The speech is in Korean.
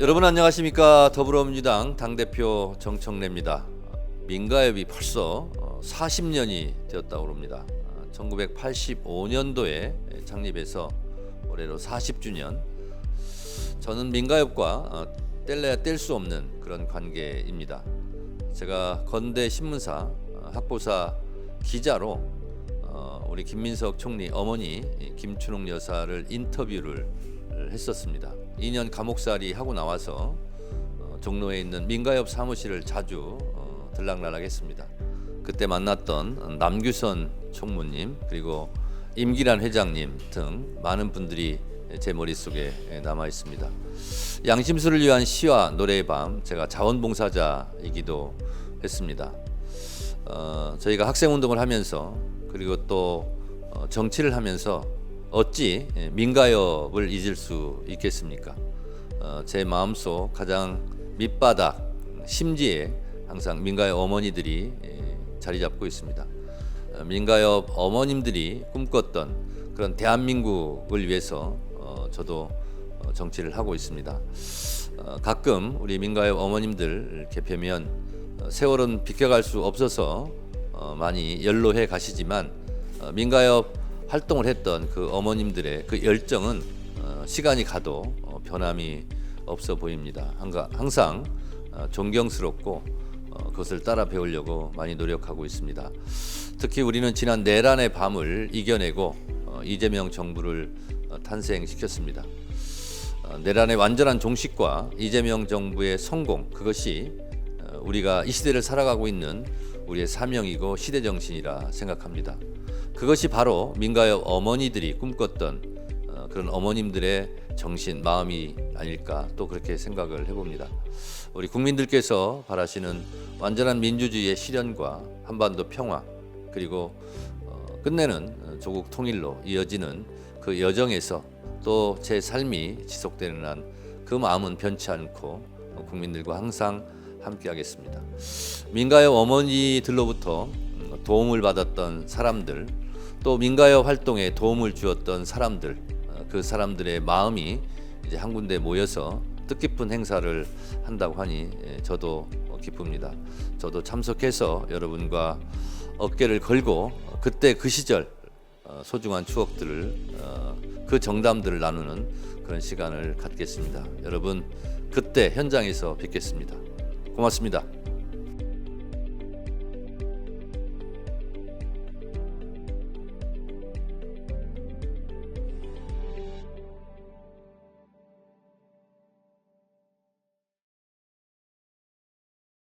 여러분 안녕하십니까 더불어민주당 당대표 정청래입니다. 민가협이 벌써 40년이 되었다고 합니다. 1985년도에 창립해서 올해로 40주년. 저는 민가협과 어, 뗄래야 뗄 수 없는 그런 관계입니다. 제가 건대 신문사 어, 학보사 기자로 어, 우리 김민석 총리 어머니 김춘옥 여사를 인터뷰를 했었습니다. 2년 감옥살이 하고 나와서 어, 종로에 있는 민가협 사무실을 자주 어, 들락날락했습니다. 그때 만났던 남규선 총무님 그리고 임기란 회장님 등 많은 분들이 제 머릿속에 남아 있습니다. 양심수를 위한 시와 노래의 밤 제가 자원봉사자이기도 했습니다. 어, 저희가 학생 운동을 하면서 그리고 또 어, 정치를 하면서 어찌 예, 민가협을 잊을 수 있겠습니까? 어, 제 마음속 가장 밑바닥 심지에 항상 민가협 어머니들이 예, 자리 잡고 있습니다. 어, 민가협 어머님들이 꿈꿨던 그런 대한민국을 위해서 어, 저도 어, 정치를 하고 있습니다. 어, 가끔 우리 민가협 어머님들 어, 세월은 비켜갈 수 없어서 어, 많이 연로해 가시지만 어, 민가협 활동을 했던 그 어머님들의 그 열정은 어, 시간이 가도 어, 변함이 없어 보입니다. 항상 어, 존경스럽고 어, 그것을 따라 배우려고 많이 노력하고 있습니다. 특히 우리는 지난 내란의 밤을 이겨내고 어, 이재명 정부를 어, 탄생시켰습니다. 어, 내란의 완전한 종식과 이재명 정부의 성공 그것이 어, 우리가 이 시대를 살아가고 있는 우리의 사명이고 시대 정신이라 생각합니다. 그것이 바로 민가협 어머니들이 꿈꿨던 어, 그런 어머님들의 정신 마음이 아닐까 또 그렇게 생각을 해봅니다. 우리 국민들께서 바라시는 완전한 민주주의의 실현과 한반도 평화 그리고 어, 끝내는 어, 조국 통일로 이어지는 그 여정에서 또 제 삶이 지속되는 한 그 마음은 변치 않고 어, 국민들과 항상 함께하겠습니다. 민가협 어머니들로부터 음, 도움을 받았던 사람들 또 민가협 활동에 도움을 주었던 사람들 어, 그 사람들의 마음이 이제 한 군데 모여서 뜻깊은 행사를 한다고 하니 예, 저도 어, 기쁩니다. 저도 참석해서 여러분과 어깨를 걸고 어, 그때 그 시절 어, 소중한 추억들을 어, 그 정담들을 나누는 그런 시간을 갖겠습니다. 여러분 그때 현장에서 뵙겠습니다. 고맙습니다.